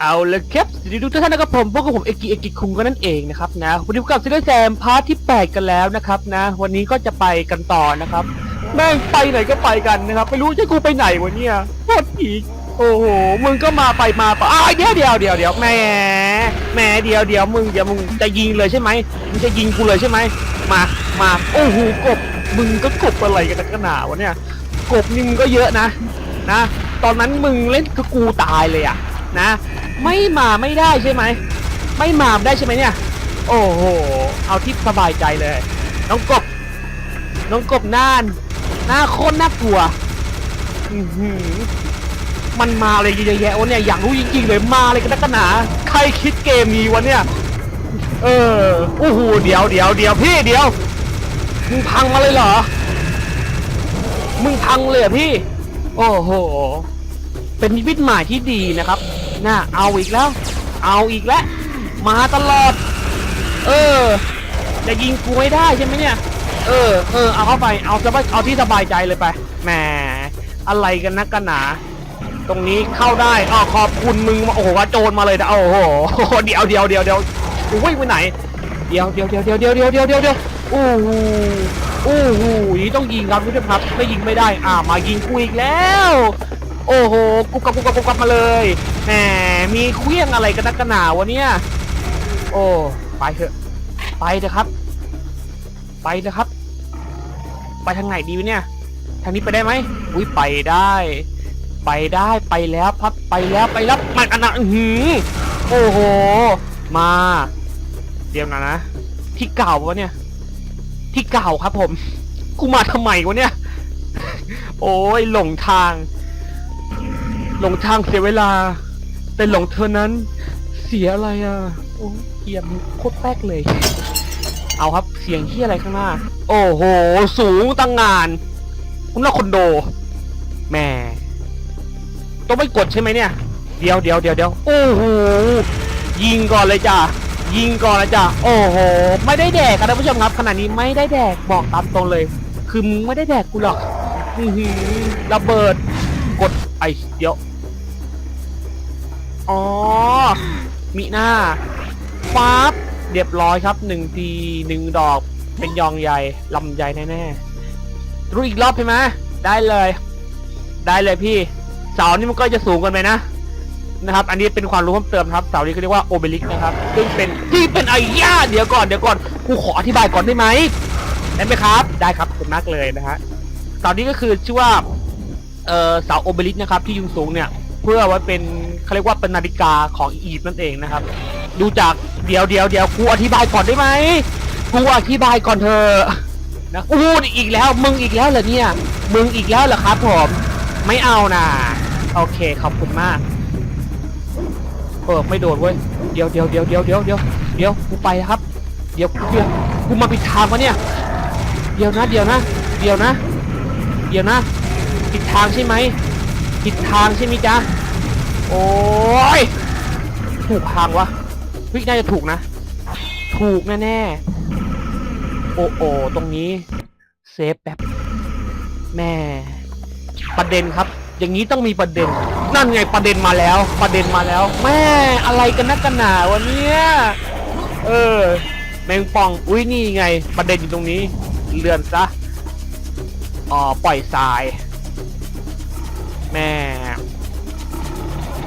เอาละครับสวัสดีทุกท่านนะครับผมพวกบผมเอกิเอกิคุงก็นั่นเองนะครับนะวันนี้พบกับซีรีส์แซมพาร์ทที่ 8 กันแล้วนะครับนะ วันนี้ก็จะไปกันต่อนะครับ แม่งไปไหนก็ไปกันนะครับไม่รู้จะกูไปไหนวะเนี่ยโคตรผีโอ้โหมึงก็มาไปมาไปอ้าวเดี๋ยวเดี๋ยวเดี๋ยวเดี๋ยวแหมแหมเดี๋ยวเดี๋ยวมึงเดี๋ยวมึงจะยิงเลยใช่ไหมมึงจะยิงกูเลยใช่ไหมมามาโอ้โหกบมึงก็กบอะไรกันนักหนาวะเนี่ยกบนี่มึงก็เยอะนะนะ ตอนนั้นมึงเล่นกับกูตายเลยอะ นะ ไม่มาไม่ได้ใช่ไหม ไม่มาได้ใช่ไหมเนี่ย โอ้โห เอาที่สบายใจเลย น้องกบ น้องกบน่าน หน้าโคตรน่ากลัวมันมาอะไรเยอะแยะวะเนี่ย อยากรู้จริงๆเลยมาอะไรกันนักหนา ใครคิดเกมนี้วะเนี่ย เออ โอ้โห เดี๋ยวเดี๋ยวเดี๋ยวพี่เดี๋ยว มึงพังมาเลยเหรอ มึงพังเลยพี่ โอ้โห เป็นวิธีหม่ที่ดีนะครับ น่าเอาอีกแล้ว เอาอีกแล้ว มาตลอด เออ จะยิงกูไม่ได้ใช่ไหมเนี่ย เออ เออ เอาเข้าไป เอาสบายเอาที่สบายใจเลยไปแหมอะไรกันนักกันหนา ตรงนี้เข้าได้อ๋อขอบคุณมึงมาโอ้โหว่าโจรมาเลยนะโอ้โห เดี๋ยวเดี๋ยวเดี๋ยวเดี๋ยวกูวิ่งไปไหน เดี๋ยวเดี๋ยวเดี๋ยวเดี๋ยวเดี๋ยวเดี๋ยวเดี๋ยวเดี๋ยวเดี๋ยวโอ้โหโอ้โหนี่ต้องยิงครับทุกท่านครับ ไม่ยิงไม่ได้ อ่า มายิงกูอีกแล้ว โอ้โหกุกกับกุกกับกุกกับมาเลยแหมมีเครื่องอะไรกันนักกันหนาวะเนี่ยโอ้ไปเถอะ ไปเถอะครับ ไปเถอะครับ ไปทางไหนดีวะเนี่ย ทางนี้ไปได้ไหมอุ้ยไปได้ ไปได้ไปแล้วพับไปแล้วไปแล้วมันอันนั้นหือโอ้โห มาเดี๋ยวนะนะที่เก่าวะเนี่ย ที่เก่าครับผม กูมาทำไมวะเนี่ย โอ้ยหลงทาง หลงทางเสียเวลา แต่หลงเธอนั้น เสียอะไรอะโอ้ยเกียมโคตรแป๊กเลย เอาครับเสียงที่อะไรข้างหน้า โอ้โห สูงตั้งงานคุณละคอนโดแหม่ต้องไม่กดใช่ไหมเนี่ย เดี๋ยวเดี๋ยวเดี๋ยวเดี๋ยวโอ้โหยิงก่อนเลยจ้ะยิงก่อนเลยจ้ะโอ้โห ไม่ได้แดกครับท่านผู้ชมครับขณะนี้ไม่ได้แดกบอกตามตรงเลย คือมึงไม่ได้แดกกูหรอกอือหือระเบิด เดี๋ยว อ๋อ มีหน้าฟ้าบเรียบร้อยครับหนึ่งทีหนึ่งดอกเป็นยองใหญ่ลำใหญ่แน่ๆรู้อีกรอบใช่ไหมได้เลย ได้เลยพี่ เสานี่มันก็จะสูงกันไปนะนะครับ อันนี้เป็นความรู้เพิ่มเติมครับ เสานี้เขาเรียกว่าโอเบลิกนะครับ ซึ่งเป็นที่เป็นไอ้ย่าเดี๋ยวก่อนเดี๋ยวก่อนกูขออธิบายก่อนได้ไหมได้ไหมครับ ได้ครับขอบคุณมากเลยนะฮะเสานี้ก็คือชื่อว่า เอ่อเสาโอเบลิกนะครับที่ยุงสูงเนี่ย เพื่อไว้เป็นเขาเรียกว่าเป็นนาฬิกาของอียิปต์นั่นเองนะครับ ดูจากเดี๋ยวเดี๋ยวเดี๋ยวกูอธิบายก่อนได้ไหมกูอธิบายก่อนเธอนะอู้อีกแล้วมึงอีกแล้วเหรอเนี่ย มึงอีกแล้วเหรอครับผมไม่เอานะโอเคขอบคุณมากเออไม่โดนเว้ยเดี๋ยวเดี๋ยวเดี๋ยวเดี๋ยวเดี๋ยวเดี๋ยวเดี๋ยวกูไปครับ เดี๋ยวเดี๋ยวกูมาผิดทางวะเนี่ย เดี๋ยวนะ เดี๋ยวนะ เดี๋ยวนะ เดี๋ยวนะ ผิดทางใช่ไหมผิดทางใช่ไหมจ๊ะ โอ้ย ถูกทางวะเฮ้ยน่าจะถูกนะ ถูกแน่ๆ โอ้โอตรงนี้ เซฟแบบแม่ ประเด็นครับ อย่างนี้ต้องมีประเด็น นั่นไงประเด็นมาแล้ว ประเด็นมาแล้ว แม่ อะไรกันนักกันหนาวันเนี้ย เออ แมงป่อง อุ้ยนี่ไง ประเด็นอยู่ตรงนี้ เลื่อนซะอ๋อปล่อยทราย แม่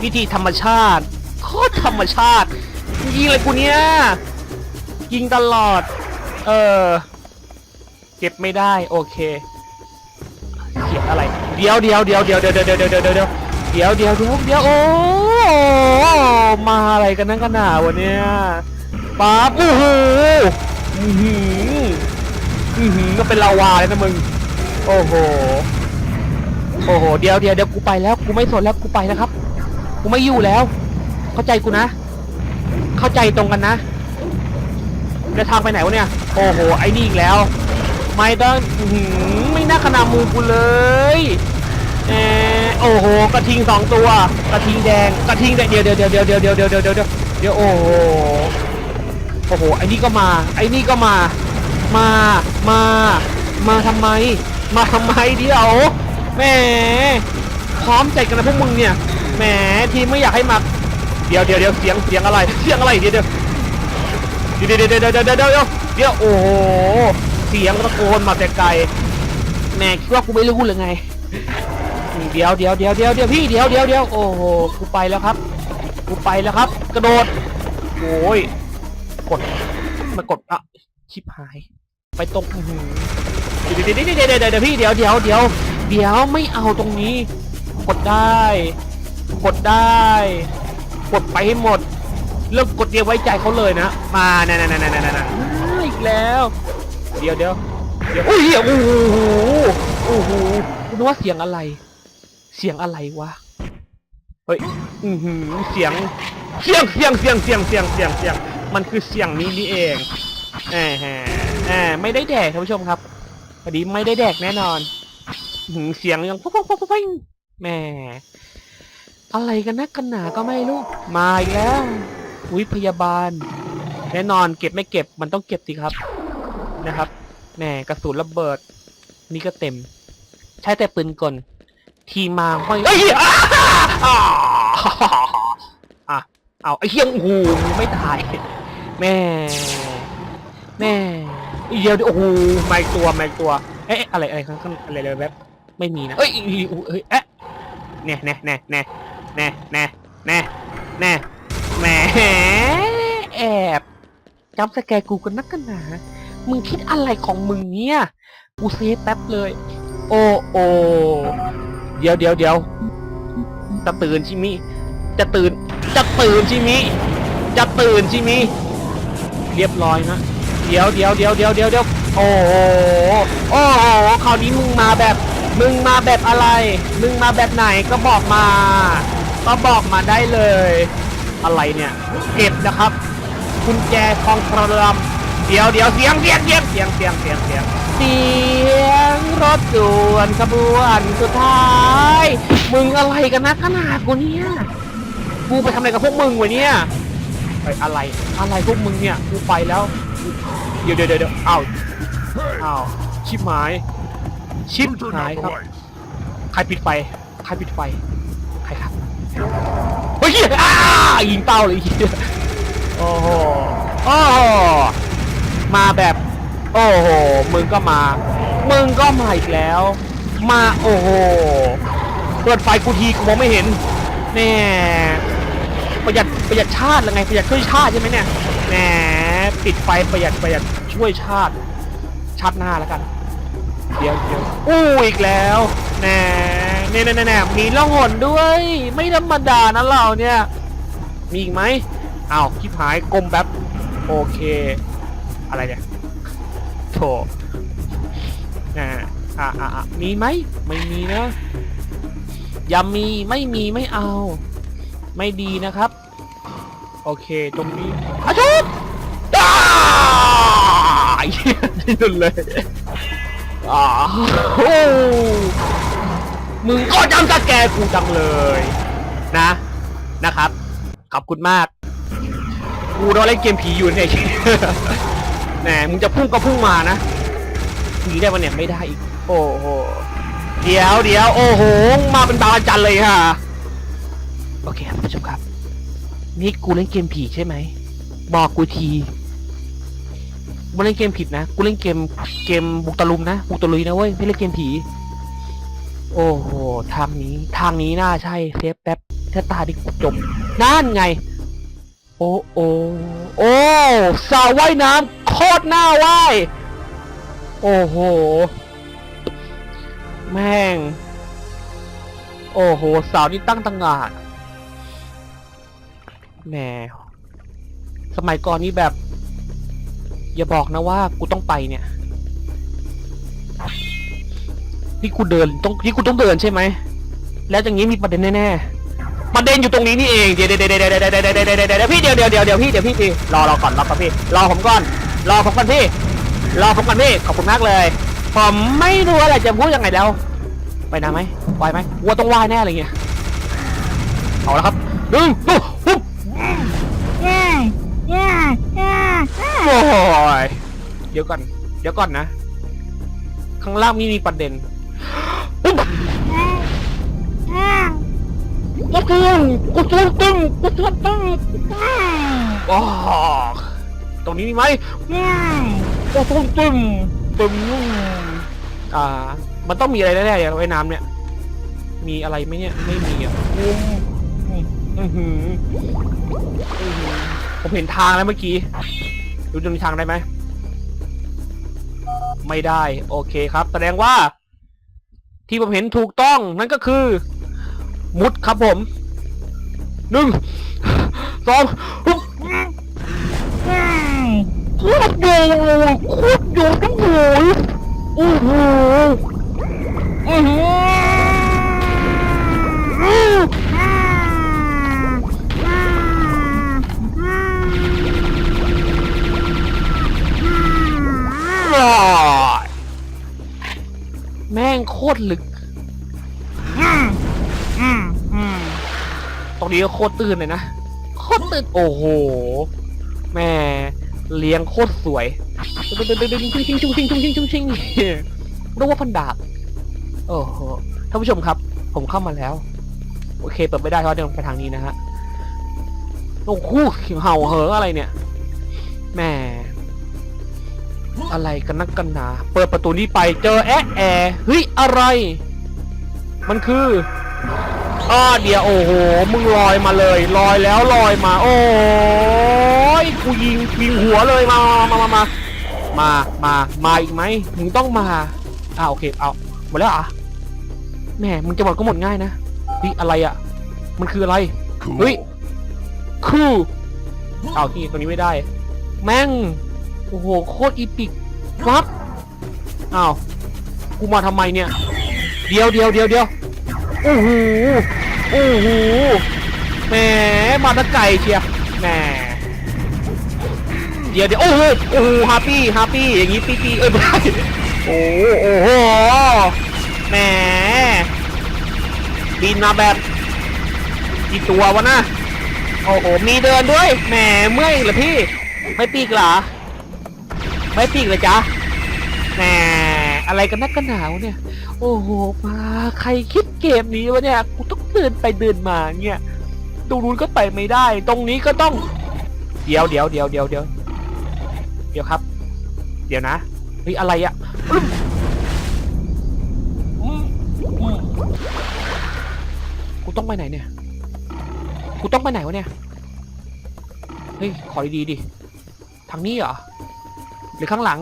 วิธีธรรมชาติโคตรธรรมชาติยิงอะไรกูเนี่ยยิงตลอด เออ เก็บไม่ได้โอเคเขียนอะไร เดี๋ยวเดี๋ยวเดี๋ยวเดี๋ยวเดี๋ยวเดี๋ยวเดี๋ยวเดี๋ยวเดี๋ยวเดี๋ยวเดี๋ยวเดี๋ยวเดี๋ยวโอ้มาอะไรกันนั่นกันหนาวะเนี่ยป๊าบโอ้โหอือหืออือหือก็เป็นลาวาเลยนะมึง โอ้โห โอ้โหเดี๋ยวเดี๋ยวเดี๋ยวกูไปแล้วกูไม่สนแล้วกูไปแล้วครับ กูไม่อยู่แล้ว เข้าใจกูนะ เข้าใจตรงกันนะจะทางไปไหนวะเนี่ย โอ้โหไอ้นี่อีกแล้ว ไม่ต้องหือไม่น่าขนามูกูเลยเออโอ้โหกระทิงสองตัว กระทิงแดงกระทิงแดงเดียวเดี๋ยวเดี๋ยวเดี๋ยวเดี๋ยวเดี๋ยวเดี๋ยวเดี๋ยวเดี๋ยวเดี๋ยวเดี๋ยวโอ้โหโอ้โหไอ้นี่ก็มา ไอ้นี่ก็มา มามามาทำไม มาทำไมเดี๋ยว แหมพร้อมใจกันนะพวกมึงเนี่ยแหมทีไม่อยากให้มาเดี๋ยวเดี๋ยวเดี๋ยวเสียงเสียงอะไรเสียงอะไรเดี๋ยวเดี๋ยวเดี๋ยวเดี๋ยวเดี๋ยวเดี๋ยวเดี๋ยวโอ้โหเสียงตะโกนมาแต่ไกลแหมคิดว่ากูไม่รู้หรือไงเดี๋ยวเดี๋ยวเดี๋ยวเดี๋ยวเดี๋ยวพี่เดี๋ยวเดี๋ยวเดี๋ยวโอ้โหกูไปแล้วครับกูไปแล้วครับ กระโดดโอ้ยกดมากดอะชิบหาย ไปตกหื เดี๋ยวเดี๋ยวเดี๋ยวเดี๋ยวเดี๋ยวเดี๋ยวพี่เดี๋ยวเดี๋ยวเดี๋ยวเดี๋ยวไม่เอาตรงนี้กดได้กดได้กดไปให้หมดเลิกกดเดียวไว้ใจเขาเลยนะ มานั่นนั่นนั่นนั่นนั่นอีกแล้ว เดี๋ยวเดี๋ยวเดี๋ยวโอ้ยเหี้ยโอ้โหโอ้โหคุณว่าเสียงอะไร เสียงอะไรวะเฮ้ยอือหือเสียงเสียงเสียงเสียงเสียงเสียงเสียงเสียงมันคือเสียงนี้นี่เองแหมแหมแหมไม่ได้แดกท่านผู้ชมครับ พอดีไม่ได้แดกแน่นอนหืเสียงยังปุ๊บปุ๊บปุ๊บปุ๊บแหมอะไรกันนะกันหนาก็ไม่รู้มาอีกแล้วอุ้ยพยาบาล แน่นอนเก็บไม่เก็บมันต้องเก็บสิครับนะครับแหมกระสุนระเบิด นี่ก็เต็ม ใช้แต่ปืนกล ทีมาห้อยเอ้ยอ้าอ่าอะเอาไอ้เหี้ยโอ้โหไม่ตายแม่แม่ เดี๋ยวโอ้โหไม่ตัวไม่ตัวเอ๊ะอะไรอะไรข้างอะไรเลยแบบไม่มีนะเอ้ยอุ๊ยเอ้ยเอ๊ะเนี่ยเนี่ยเนี่ยเนี่ยเนี่ยเนี่ยเนี่ยเน่แหมแอบจำสแกร์กูกันนักกันหนามึงคิดอะไรของมึงเนี่ย กูเซฟแป๊บเลย โอ้โอเดี๋ยวเดี๋ยวเดี๋ยวจะตื่นชิมิ จะตื่น จะตื่นชิมิ จะตื่นชิมิ เรียบร้อยนะ เดี๋ยวเดี๋ยวเดี๋ยวเดี๋ยวเดี๋ยวเดี๋ยวโอ้โหโอ้โหคราวนี้มึงมาแบบ มึงมาแบบอะไร มึงมาแบบไหนก็บอกมา ก็บอกมาได้เลย อะไรเนี่ยเก็บนะครับกุญแจทองคำเดี๋ยวเดี๋ยวเสียงเสียงเสียงเสียงเสียงเสียงเสียงเสียงรถด่วนขบวนสุดท้าย มึงอะไรกันนะขนาดกูเนี่ยกูไปทำอะไรกับพวกมึงวะเนี่ยไปอะไรอะไรพวกมึงเนี่ยกูไปแล้ว เดี๋ยวเดี๋ยวเดี๋ยวอ้าวอ้าวชิบหายชิบหายครับใครปิดไฟใครปิดไฟใครครับเฮ้ยอ้ายิงเป้าเลยเหี้ยโอ้โหโอ้โหมาแบบ โอ้โหมึงก็มา มึงก็มาอีกแล้ว มาโอ้โหเปิดไฟกูทีกูมองไม่เห็นแน่ประหยัดประหยัดชาติหรือไงประหยัดช่วยชาติใช่ไหมเนี่ยแห ปิดไฟประหยัดประหยัดช่วยชาติชาติหน้าแล้วกัน เดี๋ยวเดี๋ยวอู้อีกแล้วแหน่แน่แน่แน่แน่มีล่องหนด้วย ไม่ธรรมดานะเราเนี่ย มีอีกไหมอ้าวคลิปหายกลมแบบโอเค อะไรเนี่ยโถอ่าอ่าอ่าอ่ามีไหมไม่มีนะย่ามีไม่มีไม่เอา ไม่ดีนะครับ โอเค ตรงนี้อาชุบ ที่สุดเลยอ่าโอ้มึงก็จำสแกกูจังเลย นะ นะครับ ขอบคุณมาก กูรอเล่นเกมผีอยู่เนี่ยแหมมึงจะพุ่งก็พุ่งมานะผีได้ปะเนี่ยไม่ได้อีก โอ้โห เดี๋ยวเดี๋ยวโอ้โห มาเป็นบางอาจันเลยค่ะ โอเคครับผู้ชมครับ นี่กูเล่นเกมผีใช่ไหม บอกกูที กูเล่นเกมผิดนะ กูเล่นเกมเกมบุกตะลุมนะ บุกตะลุยนะเว้ย ไม่เล่นเกมผี โอ้โห ทางนี้ ทางนี้น่าใช่ เซฟแป๊บถ้าตาดิจบ นั่นไง โอ้โอ้โอ้สาวว่ายน้ำโคตรน่าว่าย โอ้โห แม่ง โอ้โห สาวนี่ตั้งตังงานแหมสมัยก่อนนี่แบบ อย่าบอกนะว่ากูต้องไปเนี่ย นี่กูเดินต้องนี่กูต้องเดินใช่ไหม แล้วอย่างนี้มีประเด็นแน่ๆ ประเด็นอยู่ตรงนี้นี่เอง เดี๋ยวเดี๋ยวเดี๋ยวเดี๋ยวเดี๋ยวเดี๋ยวเดี๋ยวเดี๋ยวพี่เดี๋ยวเดี๋ยวเดี๋ยวเดี๋ยวพี่เดี๋ยวพี่พี่รอรอก่อนรอก่อนพี่ รอผมก่อน รอผมก่อนพี่ รอผมก่อนพี่ ขอบคุณมากเลย ผมไม่รู้อะไรจะพูดยังไงแล้ว ไปนะไหมไหวไหมวัวต้องว่ายแน่อะไรเงี้ย เอาละครับหนึ่ง โอ้ยเดี๋ยวก่อน เดี๋ยวก่อนนะ ข้างล่างมีมีประเด็นปุ๊บ yeah. กูตึงกูตึงตึงกูตึงตึงง่ายอ๋อตรงนี้มีไหมง่ายโอ้โหตึมตึมอ่า มันต้องมีอะไรแน่ๆอย่างไว้น้ำเนี่ย มีอะไรไหมเนี่ย ไม่มีอะอืมอือหืออื้อหือผมเห็นทางแล้วเมื่อกี้ ดูดูทางได้ไหม ไม่ได้ โอเคครับ แสดงว่า ที่ผมเห็นถูกต้องนั่นก็คือ มุดครับผมหนึ่งสองฮึบง่ายโคตรโยโคตรโยทั้งหยโอ้โหอือหื แม่งโคตรลึกอ่าอ่าอ่าตรงนี้ก็โคตรตื้นเลยนะ โคตรตื้นโอ้โห แม่เลี้ยงโคตรสวยดึงดึงดึงดึงชิงชิงชิงชิงชิงชิงชิงชิงเรียกว่าพันดาบ โอ้โห ท่านผู้ชมครับ ผมเข้ามาแล้ว โอเค เปิดไม่ได้เพราะเดินไปทางนี้นะฮะ โอ้โหเห่าเหออะไรเนี่ยแหม่ อะไรกันนักกันหนา เปิดประตูนี้ไปเจอแอะแอเฮ้ยอะไร มันคืออ้อเดียวโอ้โห มึงลอยมาเลย ลอยแล้วลอยมา โอ้ยกูยิงยิงหัวเลยมามามามามามามาอีกไหมมึงต้องมาอ่าโอเคเอาหมดแล้วเหรอะแหมมึงจะหมดก็หมดง่ายนะเฮ้ยอะไรอะ มันคืออะไรเฮ้ยคู่เอาที่ตรงนี้ไม่ได้ แม่ง โอ้โหโคตรอีปิกฟักอ้าวกูมาทำไมเนี่ย เดียวเดียวเดียวเดียวโอ้โหโอ้โหแหมมาตะไก่เชียแหมเดี๋ยวเดี๋ยวโอ้โหโอ้โหฮาปี้ฮาปี้อย่างงี้ปีปีเอ้ยไม่ใช่โอ้โหโอ้โหแหมบินมาแบบกี่ตัววะนะโอ้โหมีเดินด้วยแหมเมื่อยเหรอพี่ ไม่ปีกเหรอ ไม่ปีกเลยจ๊ะแหมอะไรกันนักกันหนาวเนี่ย โอ้โหมาใครคิดเกมนี้วะเนี่ยกูต้องเดินไปเดินมาเนี่ยตรงนู้นก็ไปไม่ได้ ตรงนี้ก็ต้อง เดี๋ยวเดี๋ยวเดี๋ยวเดี๋ยวเดี๋ยวเดี๋ยวครับ เดี๋ยวนะเฮ้ยอะไรอะกูต้องไปไหนเนี่ย กูต้องไปไหนวะเนี่ย เฮ้ย ขอดีๆดิ ทางนี้เหรอ หรือข้างหลัง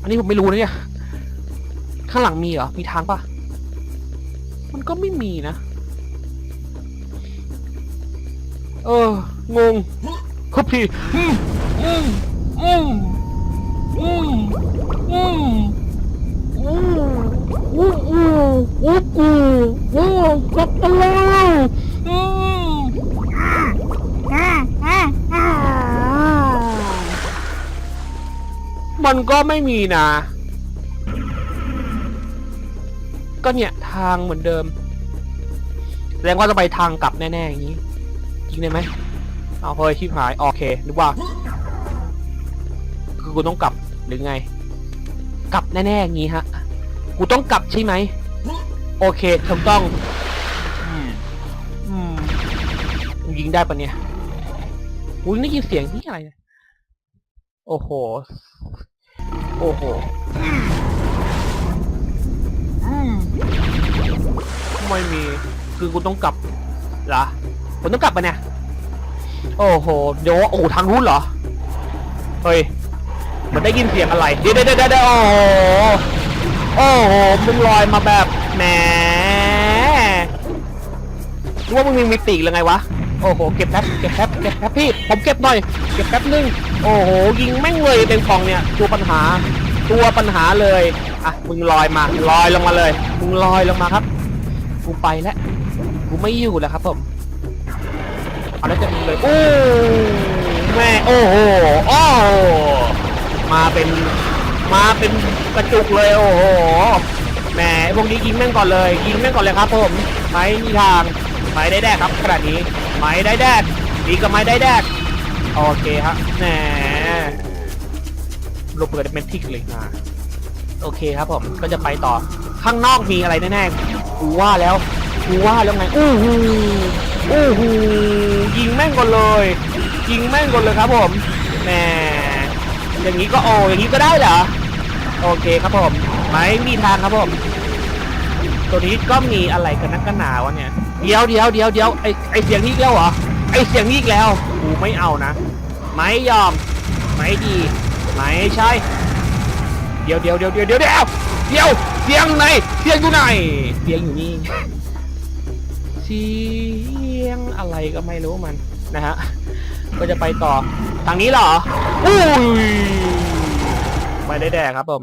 อันนี้ผมไม่รู้นะเนี่ย ข้างหลังมีเหรอ มีทางปะมันก็ไม่มีนะ เออ งงครับพี่อืมอืมอืมอืมอืมอู้อู้อู้อู้อู้อู้กลับไปแล้วอืมอ่าอ่าอ่า มันก็ไม่มีนะ ก็เนี่ยทางเหมือนเดิม แสดงว่าจะไปทางกลับแน่ๆอย่างนี้จริงได้ไหมเอาเฮ้ยชิบหาย โอเคนึกว่า คือกูต้องกลับหรือไง กลับแน่ๆอย่างนี้ฮะ กูต้องกลับใช่ไหม โอเคถูกต้องอืมยิงได้ปะเนี่ยอุ้ยได้ยินเสียงที่อะไร โอ้โห โอ้โหอ่าไม่มี คือกูต้องกลับเหรอผมต้องกลับปะเนี่ย โอ้โห เดี๋ยวโอ้โหทางนู้นเหรอ เฮ้ย มันได้ยินเสียงอะไรเดี๋ยวเดี๋ยวเดี๋ยวเดี๋ยวโอ้โห โอ้โห มึงลอยมาแบบแหมรู้ว่ามึงมีมีปีกหรือไงวะ โอ้โห เก็บแป๊บเก็บแป๊บเก็บแป๊บพี่ ผมเก็บหน่อย เก็บแป๊บนึง โอ้โห ยิงแม่งเลยเป็นฟองเนี่ย ตัวปัญหา ตัวปัญหาเลย อะ มึงลอยมา ลอยลงมาเลย มึงลอยลงมาครับ กูไปแล้ว กูไม่อยู่แล้วครับผม เอาแล้วจะมีเลย โอ้แม่ โอ้โห โอ้ มาเป็น มาเป็นกระจุกเลย โอ้โห แหมไอ้พวกนี้ยิงแม่งก่อนเลย ยิงแม่งก่อนเลยครับผมไม่มีทาง ไม่ได้แดกครับขนาดนี้ไม่ได้แดกดีก็ไม่ได้แดกโอเคครับแหมลบเปิดเป็นทิกเลยมาโอเคครับผมก็จะไปต่อข้างนอกมีอะไรแน่ๆกูว่าแล้วกูว่าแล้วไงอู้หูอู้หูยิงแม่งก่อนเลย ยิงแม่งก่อนเลยครับผมแหมอย่างนี้ก็โออย่างนี้ก็ได้เหรอโอเคครับผม ไม่มีทางครับผม ตัวนี้ก็มีอะไรกันนักกันหนาวะเนี่ย เดี๋ยวเดี๋ยวเดี๋ยวเดี๋ยวไอไอเสียงนี้อีกแล้วเหรอไอเสียงนี้อีกแล้วกูไม่เอานะ ไม่ยอม ไม่ดีไม่ใช่เดี๋ยวเดี๋ยวเดี๋ยวเดี๋ยวเดี๋ยวเดี๋ยวเดี๋ยวเสียงไหนเสียงอยู่ไหนเสียงอยู่นี่เสียงอะไรก็ไม่รู้มันนะฮะก็จะไปต่อทางนี้เหรออุ้ยไม่ได้แดกครับผม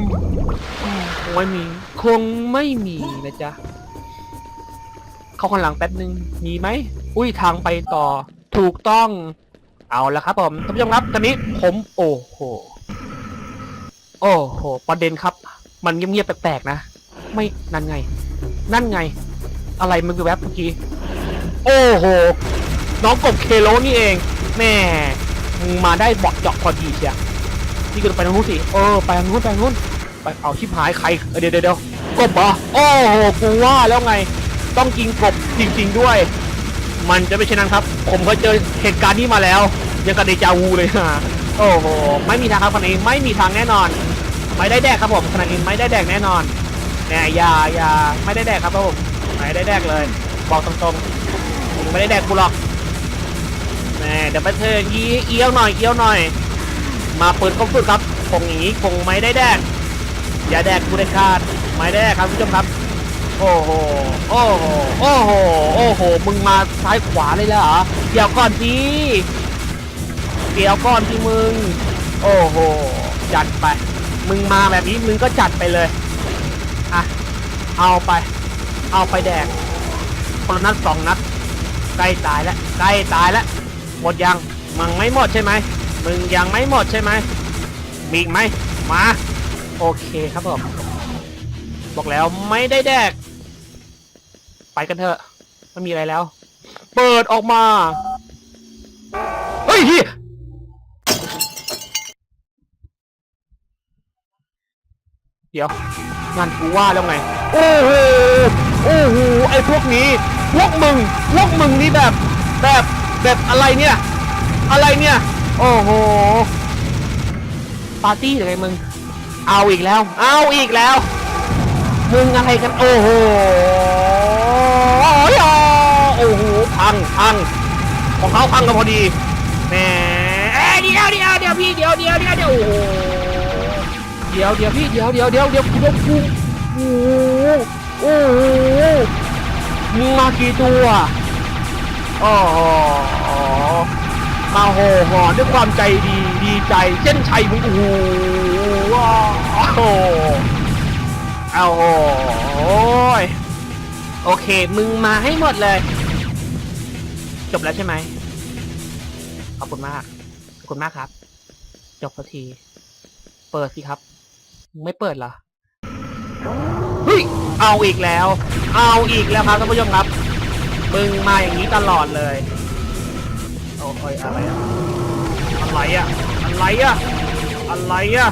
ไม่มี คงไม่มีนะจ๊ะ เข้าข้างหลังแป๊บนึง มีไหม อุ้ยทางไปต่อ ถูกต้อง เอาละครับผมท่านผู้ชมครับ ตอนนี้ผมโอ้โห โอ้โห ประเด็นครับ มันเงียบๆแปลกๆนะ ไม่นั่นไง นั่นไง อะไรมันคือแวบเมื่อกี้ โอ้โห น้องกบเคโลนี่เอง แม่มึงมาได้เบาะเจาะพอดีเชียนี่ก็ไปทางนู้นสิ เออ ไปทางนู้นไปทางนู้น ไปเอาชิบหายใครเเดี๋ยวเดี๋ยวกบเหรอโอ้โหกูว่าแล้วไงต้องกินกบจริง ๆด้วย มันจะไม่ใช่นั้นครับ ผมเคยเจอเหตุการณ์นี้มาแล้ว ยังกับเดจาวูเลยฮะโอ้โหไม่มีทางครับขนนี้ไม่มีทางแน่นอน ไม่ได้แดกครับผมขนาดนี้ไม่ได้แดกแน่นอนแหมยายาไม่ได้แดกครับผมไม่ได้แดกเลย บอกตรงๆไม่ได้แดกกูหรอกแหมเดี๋ยวไปเธอยีเอี้ยวหน่อยเอี้ยวหน่อย มาเปิดครบสุดครับคงอย่างนี้คงไม่ได้แดก อย่าแดกกูเด็ดขาดไม่แดกครับคุณผู้ชมครับ โอ้โห โอ้โห โอ้โห โอ้โห มึงมาซ้ายขวาเลยเหรอ เดี๋ยวก่อนทีเดี๋ยวก่อนที่มึง โอ้โห จัดไป มึงมาแบบนี้มึงก็จัดไปเลย อะ เอาไป เอาไปแดกคนละนัดสองนัด ใกล้ตายแล้ว ใกล้ตายแล้ว หมดยัง มึงไม่หมดใช่ไหม มึงยังไม่หมดใช่ไหม มีอีกไหม มา โอเคครับผมบอกแล้วไม่ได้แดก ไปกันเถอะไม่มีอะไรแล้ว เปิดออกมา เฮ้ยเฮียเดี๋ยวงานกูว่าแล้วไง โอ้โหโอ้โหไอ้พวกนี้ พวกมึง พวกมึงนี่แบบ แบบแบบอะไรเนี่ย อะไรเนี่ย โอ้โห ปาร์ตี้หรือไงมึง เอาอีกแล้ว เอาอีกแล้ว มึงอะไรกัน โอ้โห โอ้โห พังพังของเขาพังกันพอดี แหมเอ้ยเดี๋ยวเดี๋ยวเดี๋ยวพี่ เดี๋ยวเดี๋ยวเดี๋ยวเดี๋ยวโอ้โห เดี๋ยวเดี๋ยวพี่ เดี๋ยวเดี๋ยวเดี๋ยวเดี๋ยวเดี๋ยวกูโอ้โห โอ้โหมึงมากี่ตัวโอ้โหมาโหหอนด้วยความใจดี ดีใจ เช่นชัยมึงโอ้โห ว้เอาโอ้ยโอเค มึงมาให้หมดเลย จบแล้วใช่ไหมขอบคุณมาก ขอบคุณมากครับ จบสักที เปิดสิครับ ไม่เปิดเหรอ เฮ้ย เอาอีกแล้ว เอาอีกแล้วครับท่านผู้ชมครับ มึงมาอย่างนี้ตลอดเลย โอ้ยอะไรอะอะไรอะอะไรอะอะไรอะ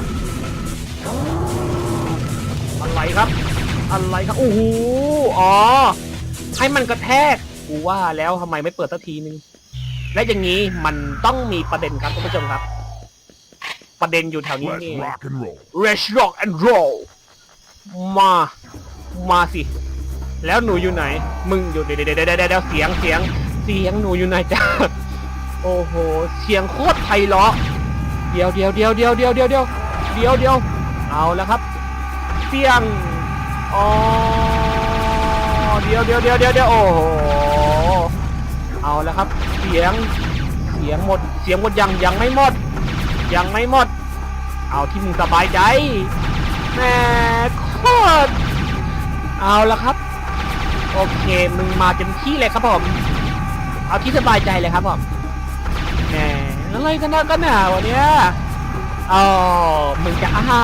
อะไรครับ อะไรครับ โอ้โห อ๋อ ให้มันกระแทก กูว่าแล้วทำไมไม่เปิดสักทีนึง และอย่างนี้มันต้องมีประเด็นครับท่านผู้ชมครับ ประเด็นอยู่แถวนี้ Let's นี่ rock and roll. Let's rock and roll มา มาสิ แล้วหนูอยู่ไหน มึงอยู่เดี๋ยวเดี๋ยวเดี๋ยวเดี๋ยวเสียงเสียง เสียงหนูอยู่ไหนจ้าโอ้โห เสียงโคตรไพเราะ เดี๋ยวเดี๋ยวเดี๋ยวเดี๋ยวเดี๋ยวเดี๋ยวเดี๋ยวเดี๋ยว เอาแล้วครับเสียงอ๋อเดี๋ยวเดี๋ยวเดี๋ยวเดี๋ยวเดียวโอ้โหเอาแล้วครับ เสียงเสียงหมดเสียงหมดยังยังไม่หมด ยังไม่หมด เอาที่มึงสบายใจแม่โคตรเอาละครับ โอเคมึงมาเต็มที่เลยครับผม เอาที่สบายใจเลยครับผมแหมอะไรกันนะกันหนาวะเนี่ย อ๋อมึงจะอ่า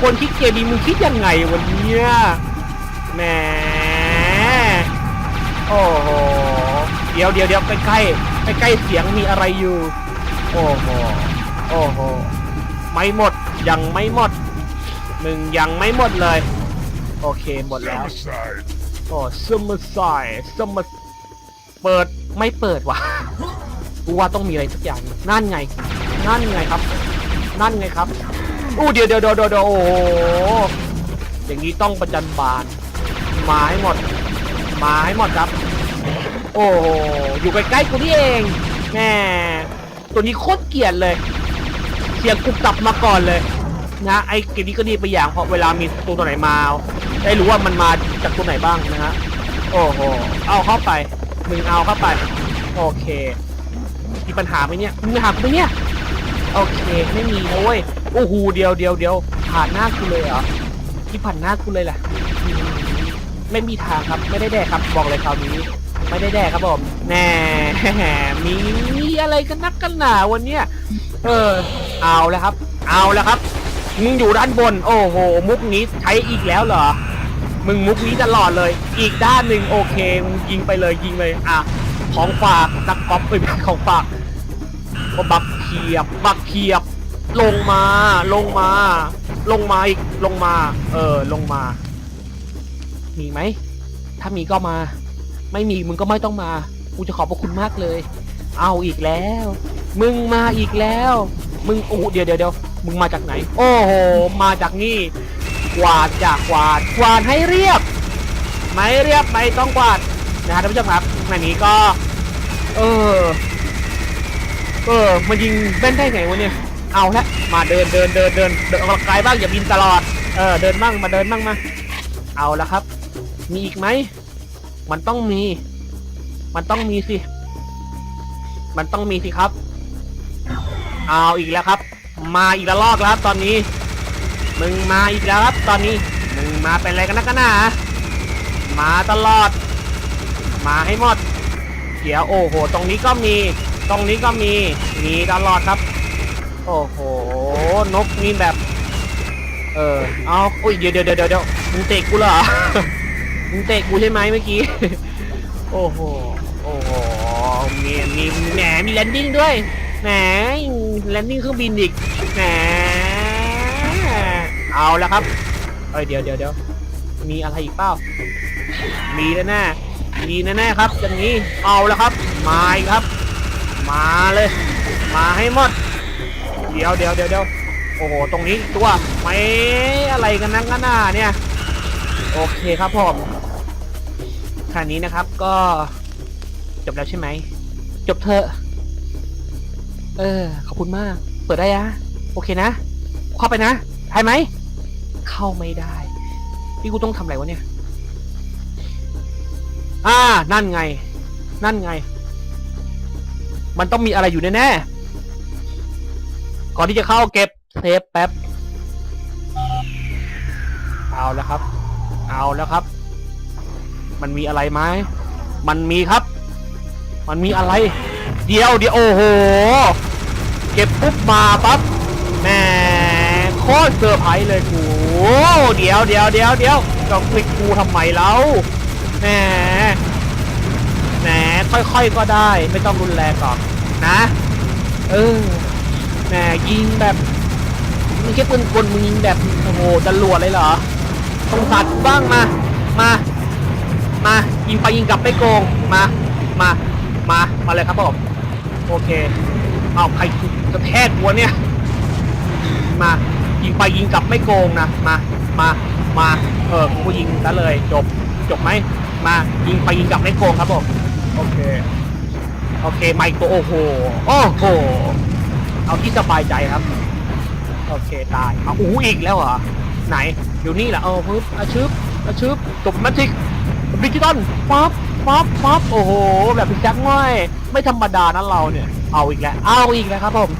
คนคิดเกมนี้มึงคิดยังไงวันนี้แหมโอ้โหเดี๋ยวเดี๋ยวเดี๋ยวใกล้ใกล้ใกล้ใกล้เสียงมีอะไรอยู่ โอ้โหโอ้โหไม่หมดยังไม่หมดมึงยังไม่หมดเลย โอเคหมดแล้วโอ้ซัมเมอร์ไซซัมเมอร์เปิดไม่เปิดว่ะ กูว่าต้องมีอะไรสักอย่างนั่นไง นั่นไงครับ นั่นไงครับอู้เดี๋ยวเดี๋ยวเดี๋ยวเดี๋ยวโอ้โหอย่างนี้ต้องประจันบานมาให้หมดมาให้หมดครับ โอ้โหอยู่ใกล้ๆกูนี่เองแหม่ตัวนี้โคตรเกลียดเลยเสียงกุบกลับมาก่อนเลย นะไอ้เกมนี้ก็ดีไปอย่างเพราะเวลามีตัวตัวไหนมาได้รู้ว่ามันมาจากตัวไหนบ้างนะฮะโอ้โหเอาเข้าไปมึงเอาเข้าไป โอเค มีปัญหาไหมเนี่ยมีปัญหาไหมเนี่ย โอเคไม่มีนะเว้ยโอ้โหเดียวเดียวเดียวผ่านหน้ากูเลยเหรอที่ผ่านหน้ากูเลยแหละไม่มีทางครับ ไม่ได้แดกครับ บอกเลยคราวนี้ ไม่ได้แดกครับผมแน่มีอะไรกันนักกันหนาวันเนี้ยเออ เอาแล้วครับ เอาแล้วครับมึงอยู่ด้านบน โอ้โห มุกนี้ใช้อีกแล้วเหรอ มึงมุกนี้ตลอดเลย อีกด้านหนึ่งโอเค มึงยิงไปเลยยิงเลย อะ ของฝากนักกอล์ฟเอ้ยไม่ใช่ของฝาก ก็บักเขียบ บักเขียบ ลงมา ลงมา ลงมาอีก ลงมา เออ ลงมา มีไหม ถ้ามีก็มา ไม่มีมึงก็ไม่ต้องมา กูจะขอบพระคุณมากเลย เอาอีกแล้ว มึงมาอีกแล้ว มึงโอ้เดี๋ยวเดี๋ยวเดี๋ยวมึงมาจากไหน โอ้โห มาจากนี่ กวาดจากกวาด กวาดให้เรียบ ไม่เรียบไม่ต้องกวาดนะฮะท่านผู้ชมครับในนี้ก็ เออ เออมันยิงแม่นได้ไงวะเนี่ย เอาละมาเดินเดินเดินเดินเดินออกกำลังกายบ้างอย่าบินตลอด เออเดินบ้างมาเดินบ้างมา เอาละครับ มีอีกไหม มันต้องมี มันต้องมีสิ มันต้องมีสิครับ เอาอีกแล้วครับ มาอีกล้วลอกแล้วครับตอนนี้ มึงมาอีกแล้วครับตอนนี้ มึงมาเป็นอะไรกันนักกันนามาตลอด มาให้หมด เดี๋ยวโอ้โห ตรงนี้ก็มี ตรงนี้ก็มี มีตลอดครับ โอ้โห นกนี่แบบ เออ เอาอุ้ย เดี๋ยวเดี๋ยวเดี๋ยวเดี๋ยวมึงเตะกูเหรอ มึงเตะกูใช่ไหมเมื่อกี้ โอ้โห โอ้โห มีมีแหมมีแลนดิ้งด้วย แหมแลนดิ้งเครื่องบินอีก แหม เอาแล้วครับ เอ้ยเดี๋ยวเดี๋ยวเดี๋ยวมีอะไรอีกเปล่า มีแน่แน่มีแน่แน่ครับอย่างนี้ เอาแล้วครับ มาครับ มาเลย มาให้หมด เดี๋ยวเดี๋ยวเดี๋ยวเดี๋ยวโอ้โห ตรงนี้ตัวไม่อะไรกันนักกันหน้าเนี่ย โอเคครับผมคราวนี้นะครับก็จบแล้วใช่ไหม จบเถอะ เออ ขอบคุณมาก เปิดได้อะโอเคนะ เข้าไปนะได้ไหม เข้าไม่ได้ พี่กูต้องทำอะไรวะเนี่ย อ่า นั่นไง นั่นไง มันต้องมีอะไรอยู่แน่ๆก่อนที่จะเข้าเก็บเซฟแป๊บ เอาแล้วครับ เอาแล้วครับ มันมีอะไรไหม มันมีครับ มันมีอะไร เดียวเดียวโอ้โห เก็บปุ๊บมาปั๊บแหมโคตรเซอร์ไพรส์เลยกูเดี๋ยวเดี๋ยวเดี๋ยวเดี๋ยวจะคลิกกูทำไมแล้วแหมแหม ค่อยๆก็ได้ ไม่ต้องรุนแรงหรอกนะ เออแหมยิงแบบมึงแค่ปืนกลมึงยิงแบบโอ้โหจรวดเลยเหรอต้องสัตว์บ้างมา มา มายิงไปยิงกลับไม่โกงมา มา มามาเลยครับผมโอเคเอาใครกระแทกหัวเนี่ย มายิงไปยิงกลับไม่โกงนะมามามาเออกูยิงซะเลยจบจบไหมมายิงไปยิงกลับไม่โกงครับผม โอเค โอเค ไมค์ตัวโอ้โห โอ้โห เอาที่สบายใจครับ โอเค ตายเอาอู้อีกแล้วเหรอ ไหน อยู่นี่แหละเออปึ๊บอาชึบอาชึบจบแมทริกดิจิตอลปั๊บปั๊บปั๊บโอ้โห แบบพี่แจ็คง่อยไม่ธรรมดานะเราเนี่ย เอาอีกแล้ว เอาอีกแล้วครับผม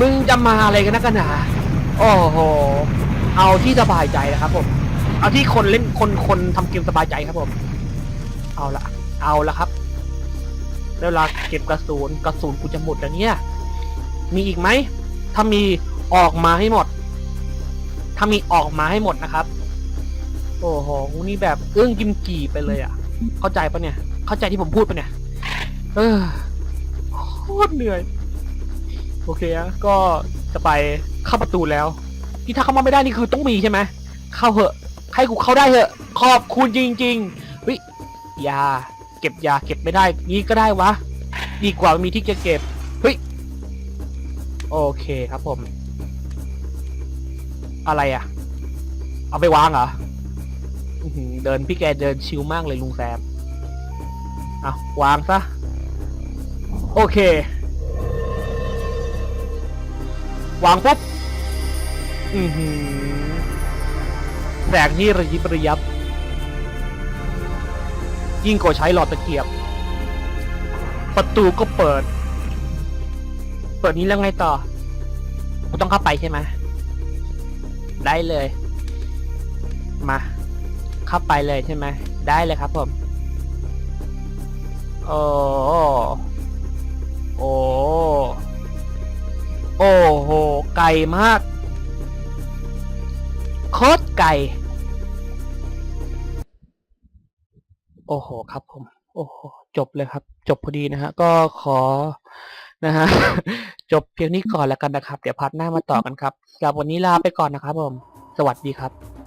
มึงจะมาอะไรกันนักกันหนาโอ้โห เอาที่สบายใจนะครับผม เอาที่คนเล่นคนคนทำเกมสบายใจครับผม เอาละ เอาละครับ เวลาเก็บกระสุนกระสุนกูจะหมดแล้วเนี่ย มีอีกไหม ถ้ามีออกมาให้หมด ถ้ามีออกมาให้หมดนะครับ โอ้โหนี่แบบเอึ้องกิมกี่ไปเลยอะ เข้าใจปะเนี่ย เข้าใจที่ผมพูดปะเนี่ย เออโคตรเหนื่อย โอเคอะก็จะไปเข้าประตูแล้ว ที่ถ้าเข้ามาไม่ได้นี่คือต้องมีใช่ไหม เข้าเหอะ ให้กูเข้าได้เหอะ ขอบคุณจริงๆเฮ้ยยา เก็บยาเก็บไม่ได้งี้ก็ได้วะ ดีกว่ามีที่จะเก็บเฮ้ยโอเคครับผม อะไรอะเอาไปวางเหรออื้อหือเดินพี่แกเดินชิลมากเลยลุงแซมอะวางซะ โอเค วางปุ๊บ อือหือแสงนี่ระยิบระยับ ยิ่งกว่าใช้หลอดตะเกียบ ประตูก็เปิด เปิดนี้แล้วไงต่อกูต้องเข้าไปใช่ไหมได้เลย มา เข้าไปเลยใช่ไหมได้เลยครับผมโอ้โอ้โอ้โห ไกลมาก โคตรไกล โอ้โหครับผม โอ้โหจบเลยครับ จบพอดีนะฮะก็ขอนะฮะจบเพียงนี้ก่อนแล้วกันนะครับ เดี๋ยวพาร์ทหน้ามาต่อกันครับสำหรับวันนี้ลาไปก่อนนะครับผม สวัสดีครับ